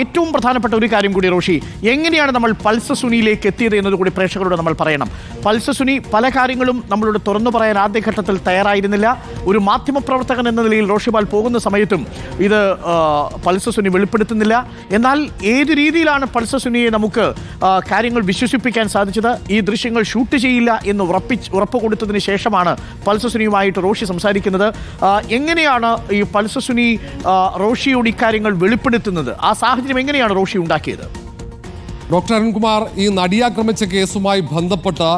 ഏറ്റവും പ്രധാനപ്പെട്ട ഒരു കാര്യം കൂടി റോഷി എങ്ങനെയാണ് നമ്മൾ പൾസ സുനിയിലേക്ക് എത്തിയത് എന്നത് കൂടി പ്രേക്ഷകരോട് നമ്മൾ പറയണം. പൾസ സുനി പല കാര്യങ്ങളും നമ്മളോട് തുറന്നു പറയാൻ ആദ്യഘട്ടത്തിൽ തയ്യാറായിരുന്നില്ല. ഒരു മാധ്യമപ്രവർത്തകൻ എന്ന നിലയിൽ റോഷിപാൽ പോകുന്ന സമയത്തും ഇത് പൾസ സുനി വെളിപ്പെടുത്തുന്നില്ല. എന്നാൽ ഏത് രീതിയിലാണ് പൾസ സുനിയെ നമുക്ക് കാര്യങ്ങൾ വിശ്വസിപ്പിക്കാൻ സാധിച്ചത്? ഈ ദൃശ്യങ്ങൾ ഷൂട്ട് ചെയ്യില്ല എന്ന് ഉറപ്പിച്ച് ഉറപ്പ് കൊടുത്തതിന് ശേഷമാണ് പൾസ സുനിയുമായിട്ട് റോഷി സംസാരിക്കുന്നത്. എങ്ങനെയാണ് ഈ പൾസ സുനി റോഷിയോട് ഇക്കാര്യങ്ങൾ വെളിപ്പെടുത്തുന്നത്? ആ സാഹചര്യം എങ്ങനെയാണ് റോഷി ഉണ്ടാക്കിയത്? ഡോക്ടർ അരുൺകുമാർ ഈ നടിയാക്രമിച്ച കേസുമായി ബന്ധപ്പെട്ട്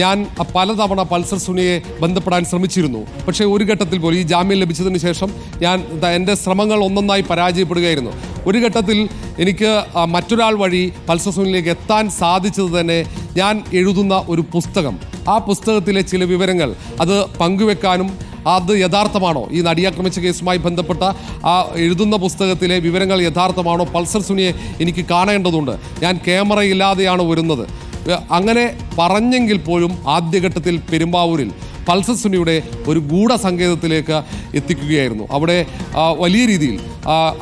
ഞാൻ പലതവണ പൾസർ സുനിയെ ബന്ധപ്പെടാൻ ശ്രമിച്ചിരുന്നു. പക്ഷേ ഒരു ഘട്ടത്തിൽ പോലും ഈ ജാമ്യം ലഭിച്ചതിന് ശേഷം ഞാൻ എന്റെ ശ്രമങ്ങൾ ഒന്നൊന്നായി പരാജയപ്പെടുകയായിരുന്നു. ഒരു ഘട്ടത്തിൽ എനിക്ക് മറ്റൊരാൾ വഴി പൾസർ സുനിലേക്ക് എത്താൻ സാധിച്ചത് തന്നെ ഞാൻ എഴുതുന്ന ഒരു പുസ്തകം. ആ പുസ്തകത്തിലെ ചില വിവരങ്ങൾ അത് പങ്കുവെക്കാനും അത് യഥാർത്ഥമാണോ? ഈ നടിയാക്രമിച്ച കേസുമായി ബന്ധപ്പെട്ട ആ എഴുതുന്ന പുസ്തകത്തിലെ വിവരങ്ങൾ യഥാർത്ഥമാണോ? പൾസർ സുനിയെ എനിക്ക് കാണേണ്ടതുണ്ട്. ഞാൻ ക്യാമറ ഇല്ലാതെയാണ് വരുന്നത് അങ്ങനെ പറഞ്ഞെങ്കിൽ പോലും ആദ്യഘട്ടത്തിൽ പെരുമ്പാവൂരിൽ പൾസർ സുനിയുടെ ഒരു ഗൂഢസങ്കേതത്തിലേക്ക് എത്തിക്കുകയായിരുന്നു. അവിടെ വലിയ രീതിയിൽ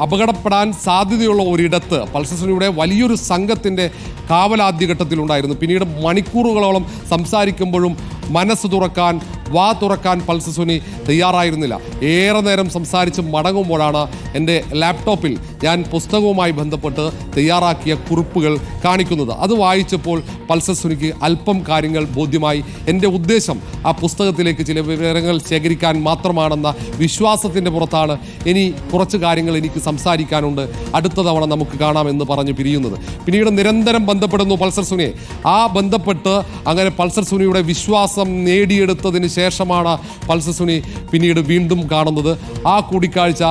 അപകടപ്പെടാൻ സാധ്യതയുള്ള ഒരിടത്ത് പൾസർ സുനിയുടെ വലിയൊരു സംഘത്തിന്റെ കാവലാദ്യഘട്ടത്തിലുണ്ടായിരുന്നു പിന്നീട് മണിക്കൂറുകളോളം സംസാരിക്കുമ്പോഴും മനസ്സ് തുറക്കാൻ വാ തുറക്കാൻ പൾസസുനി തയ്യാറായിരുന്നില്ല. ഏറെ നേരം സംസാരിച്ച് മടങ്ങുമ്പോഴാണ് എന്റെ ലാപ്ടോപ്പിൽ ഞാൻ പുസ്തകവുമായി ബന്ധപ്പെട്ട് തയ്യാറാക്കിയ കുറിപ്പുകൾ കാണിക്കുന്നത്. അത് വായിച്ചപ്പോൾ പൾസസുനിക്ക് അല്പം കാര്യങ്ങൾ ബോധ്യമായി. എന്റെ ഉദ്ദേശം ആ പുസ്തകത്തിലേക്ക് ചില വിവരങ്ങൾ ശേഖരിക്കാൻ മാത്രമാണെന്ന വിശ്വാസത്തിന്റെ പുറത്താണ്. ഇനി കുറച്ച് കാര്യങ്ങൾ എനിക്ക് സംസാരിക്കാനുണ്ട്. അടുത്ത തവണ നമുക്ക് കാണാമെന്ന് പറഞ്ഞ് പിരിയുന്നത്. പിന്നീട് നിരന്തരം ബന്ധപ്പെടുന്നു പൾസർ സുനിയെ. ആ ബന്ധപ്പെട്ട് അങ്ങനെ പൾസർ സുനിയുടെ വിശ്വാസം നേടിയെടുത്തതിന് ശേഷമാണ് പൾസർ സുനി പിന്നീട് വീണ്ടും കാണുന്നത്. ആ കൂടിക്കാഴ്ച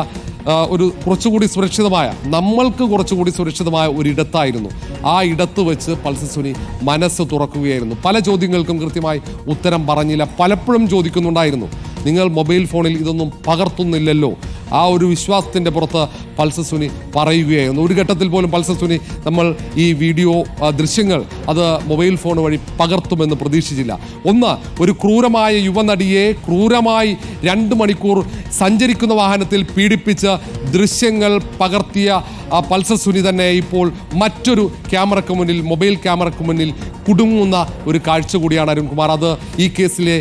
ഒരു കുറച്ചുകൂടി സുരക്ഷിതമായ നമ്മൾക്ക് കുറച്ചുകൂടി സുരക്ഷിതമായ ഒരിടത്തായിരുന്നു. ആ ഇടത്ത് വെച്ച് പൾസർ സുനി മനസ്സ് തുറക്കുകയായിരുന്നു. പല ചോദ്യങ്ങൾക്കും കൃത്യമായി ഉത്തരം പറഞ്ഞില്ല. പലപ്പോഴും ചോദിക്കുന്നുണ്ടായിരുന്നു. നിങ്ങൾ മൊബൈൽ ഫോണിൽ ഇതൊന്നും പകർത്തുന്നില്ലല്ലോ. ആ ഒരു വിശ്വാസത്തിന്റെ പുറത്ത് പൾസർ സുനി പറയുകയായിരുന്നു. ഒരു ഘട്ടത്തിൽ പോലും പൾസർ സുനി നമ്മൾ ഈ വീഡിയോ ദൃശ്യങ്ങൾ അത് മൊബൈൽ ഫോൺ വഴി പകർത്തുമെന്ന് പ്രതീക്ഷിച്ചില്ല. ഒന്ന് ഒരു ക്രൂരമായ യുവനടിയെ ക്രൂരമായി രണ്ട് മണിക്കൂർ സഞ്ചരിക്കുന്ന വാഹനത്തിൽ പീഡിപ്പിച്ച് ദൃശ്യങ്ങൾ പകർത്തിയ ആ പൾസർ സുനി തന്നെ ഇപ്പോൾ മറ്റൊരു ക്യാമറയ്ക്ക് മുന്നിൽ മൊബൈൽ ക്യാമറയ്ക്ക് മുന്നിൽ കുടുങ്ങുന്ന ഒരു കാഴ്ച കൂടിയാണ് അരുൺകുമാർ അത് ഈ കേസിലെ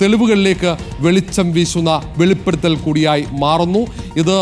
തെളിവുകളിലേക്ക് വെളിച്ചം വീശുന്ന വെളിപ്പെടുത്തൽ കൂടിയായി മാറുന്നു. ഇത്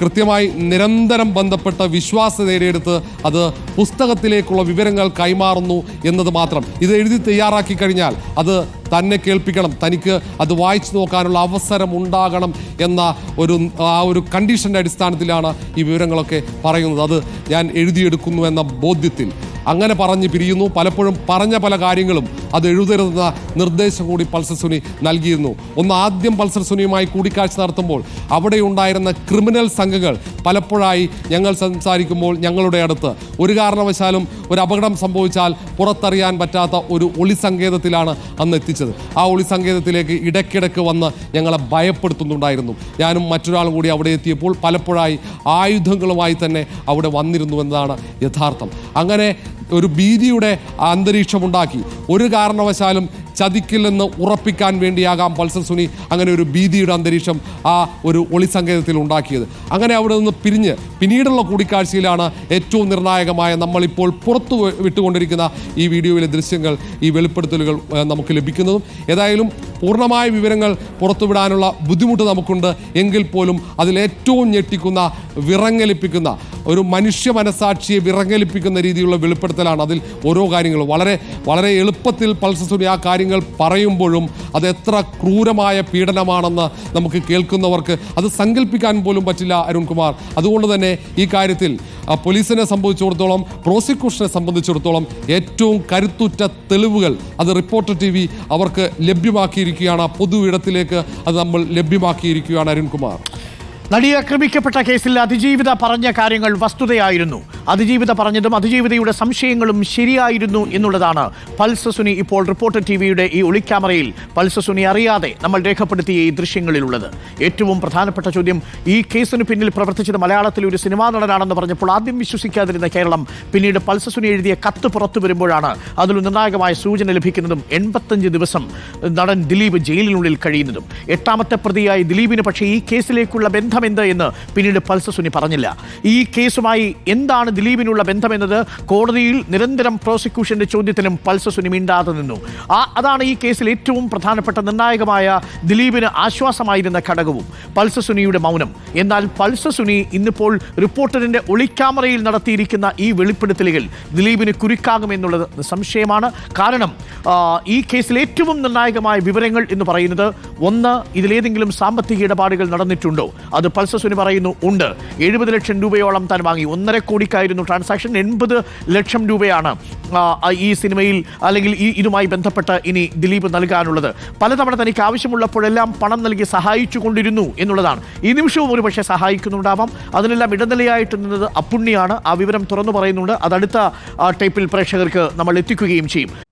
കൃത്യമായി നിരന്തരം ബന്ധപ്പെട്ട വിശ്വാസ നേടിയെടുത്ത് അത് പുസ്തകത്തിലേക്കുള്ള വിവരങ്ങൾ കൈമാറുന്നു എന്നത് മാത്രം. ഇത് എഴുതി തയ്യാറാക്കി കഴിഞ്ഞാൽ അത് തന്നെ കേൾപ്പിക്കണം. തനിക്ക് അത് വായിച്ചു നോക്കാനുള്ള അവസരം ഉണ്ടാകണം എന്ന ഒരു ആ ഒരു കണ്ടീഷന്റെ അടിസ്ഥാനത്തിലാണ് ഈ വിവരങ്ങളൊക്കെ പറയുന്നത്. അത് ഞാൻ എഴുതിയെടുക്കുന്നു എന്ന ബോധ്യത്തിൽ. അങ്ങനെ പറഞ്ഞ് പിരിയുന്നു. പലപ്പോഴും പറഞ്ഞ പല കാര്യങ്ങളും അത് എഴുതരുതെന്ന നിർദ്ദേശം കൂടി പൾസർ സുനി നൽകിയിരുന്നു. ഒന്ന് ആദ്യം പൾസർ സുനിയുമായി കൂടിക്കാഴ്ച നടത്തുമ്പോൾ അവിടെ ഉണ്ടായിരുന്ന ക്രിമിനൽ സംഘങ്ങൾ പലപ്പോഴായി ഞങ്ങൾ സംസാരിക്കുമ്പോൾ ഞങ്ങളുടെ അടുത്ത് ഒരു കാരണവശാലും ഒരു അപകടം സംഭവിച്ചാൽ പുറത്തറിയാൻ പറ്റാത്ത ഒരു ഒളി സങ്കേതത്തിലാണ് അന്ന് എത്തിച്ചത്. ആ ഒളി സങ്കേതത്തിലേക്ക് ഇടയ്ക്കിടയ്ക്ക് വന്ന് ഞങ്ങളെ ഭയപ്പെടുത്തുന്നുണ്ടായിരുന്നു. ഞാനും മറ്റൊരാളും കൂടി അവിടെ എത്തിയപ്പോൾ പലപ്പോഴായി ആയുധങ്ങളുമായി തന്നെ അവിടെ വന്നിരുന്നു എന്നതാണ് യഥാർത്ഥം. അങ്ങനെ ഒരു ഭീതിയുടെ അന്തരീക്ഷമുണ്ടാക്കി. ഒരു കാരണവശാലും ചതിക്കില്ലെന്ന് ഉറപ്പിക്കാൻ വേണ്ടിയാകാം പൾസർ സുനി അങ്ങനെ ഒരു ഭീതിയുടെ അന്തരീക്ഷം ആ ഒരു ഒളി സങ്കേതത്തിൽ ഉണ്ടാക്കിയത്. അങ്ങനെ അവിടെ നിന്ന് പിരിഞ്ഞ് പിന്നീടുള്ള കൂടിക്കാഴ്ചയിലാണ് ഏറ്റവും നിർണായകമായ നമ്മളിപ്പോൾ പുറത്തു വിട്ടുകൊണ്ടിരിക്കുന്ന ഈ വീഡിയോയിലെ ദൃശ്യങ്ങൾ ഈ വെളിപ്പെടുത്തലുകൾ നമുക്ക് ലഭിക്കുന്നതും. ഏതായാലും പൂർണമായ വിവരങ്ങൾ പുറത്തുവിടാനുള്ള ബുദ്ധിമുട്ട് നമുക്കുണ്ട്. എങ്കിൽ പോലും അതിലേറ്റവും ഞെട്ടിക്കുന്ന വിറങ്ങലിപ്പിക്കുന്ന ഒരു മനുഷ്യ മനസാക്ഷിയെ വിറങ്ങലിപ്പിക്കുന്ന രീതിയിലുള്ള വെളിപ്പെടുത്തലാണ് അതിൽ ഓരോ കാര്യങ്ങളും. വളരെ വളരെ എളുപ്പത്തിൽ പൾസസുനി ആ കാര്യങ്ങൾ പറയുമ്പോഴും അത് എത്ര ക്രൂരമായ പീഡനമാണെന്ന് നമുക്ക് കേൾക്കുന്നവർക്ക് അത് സങ്കല്പിക്കാൻ പോലും പറ്റില്ല അരുൺകുമാർ. അതുകൊണ്ട് തന്നെ ഈ കാര്യത്തിൽ പോലീസിനെ സംബന്ധിച്ചിടത്തോളം പ്രോസിക്യൂഷനെ സംബന്ധിച്ചിടത്തോളം ഏറ്റവും കരുത്തുറ്റ തെളിവുകൾ അത് റിപ്പോർട്ടർ ടി വി അവർക്ക് ലഭ്യമാക്കിയിരിക്കുകയാണ്. പൊതു ഇടത്തിലേക്ക് അത് നമ്മൾ ലഭ്യമാക്കിയിരിക്കുകയാണ് അരുൺകുമാർ. നടി ആക്രമിക്കപ്പെട്ട കേസിൽ അതിജീവിത പറഞ്ഞ കാര്യങ്ങൾ വസ്തുതയായിരുന്നു അതിജീവിത പറഞ്ഞതും അതിജീവിതയുടെ സംശയങ്ങളും ശരിയായിരുന്നു എന്നുള്ളതാണ് പൾസസുനി ഇപ്പോൾ റിപ്പോർട്ടർ ടി വിയുടെ ഈ ഒളിക്യാമറയിൽ. പൾസസുനി അറിയാതെ നമ്മൾ രേഖപ്പെടുത്തിയ ഈ ദൃശ്യങ്ങളിലുള്ളത്. ഏറ്റവും പ്രധാനപ്പെട്ട ചോദ്യം ഈ കേസിന് പിന്നിൽ പ്രവർത്തിച്ചത് മലയാളത്തിലെ ഒരു സിനിമാ നടനാണെന്ന് പറഞ്ഞപ്പോൾ ആദ്യം വിശ്വസിക്കാതിരുന്ന കേരളം പിന്നീട് പൾസസുനി എഴുതിയ കത്ത് പുറത്തു വരുമ്പോഴാണ് അതിൽ നിർണായകമായ സൂചന ലഭിക്കുന്നതും എൺപത്തഞ്ച് ദിവസം നടൻ ദിലീപ് ജയിലിനുള്ളിൽ കഴിയുന്നതും. എട്ടാമത്തെ പ്രതിയായി ദിലീപിന് പക്ഷേ ഈ കേസിലേക്കുള്ള ബന്ധമെന്ത് എന്ന് പിന്നീട് പൾസസുനി പറഞ്ഞില്ല. ഈ കേസുമായി എന്താണ് ദിലീപിനുള്ള ബന്ധമെന്നത് കോടതിയിൽ നിരന്തരം പ്രോസിക്യൂഷന്റെ ചോദ്യത്തിനും പൾസസുനി മിണ്ടാതെ നിന്നു. ആ അതാണ് ഈ കേസിൽ ഏറ്റവും പ്രധാനപ്പെട്ട നിർണായകമായ ദിലീപിന് ആശ്വാസമായിരുന്ന ഘടകവും പൾസസുനിയുടെ മൗനം. എന്നാൽ പൾസസുനി ഇന്നിപ്പോൾ റിപ്പോർട്ടറിന്റെ ഒളിക്യാമറയിൽ നടത്തിയിരിക്കുന്ന ഈ വെളിപ്പെടുത്തലുകൾ ദിലീപിന് കുരുക്കാകുമെന്നുള്ളത് സംശയമാണ് കാരണം ഈ കേസിൽ ഏറ്റവും നിർണായകമായ വിവരങ്ങൾ എന്ന് പറയുന്നത് ഒന്ന് ഇതിലേതെങ്കിലും സാമ്പത്തിക ഇടപാടുകൾ നടന്നിട്ടുണ്ടോ? അത് പൾസസുനി പറയുന്നു ഉണ്ട്. എഴുപത് ലക്ഷം രൂപയോളം താൻ വാങ്ങി. ഒന്നര കോടിക്കായിരുന്നു ട്രാൻസാക്ഷൻ എൺപത് ലക്ഷം രൂപയാണ് ഈ സിനിമയിൽ അല്ലെങ്കിൽ ഈ ഇതുമായി ബന്ധപ്പെട്ട് ഇനി ദിലീപ് നൽകാനുള്ളത്. പലതവണ തനിക്ക് ആവശ്യമുള്ളപ്പോഴെല്ലാം പണം നൽകി സഹായിച്ചു കൊണ്ടിരുന്നു എന്നുള്ളതാണ്. ഈ നിമിഷവും ഒരു പക്ഷേ സഹായിക്കുന്നുണ്ടാവാം. അതിനെല്ലാം ഇടനിലയായിട്ട് നിന്നത് അപ്പുണ്ണിയാണ് ആ വിവരം തുറന്നു പറയുന്നുണ്ട്. അതടുത്ത ടൈപ്പിൽ പ്രേക്ഷകർക്ക് നമ്മൾ എത്തിക്കുകയും ചെയ്യും.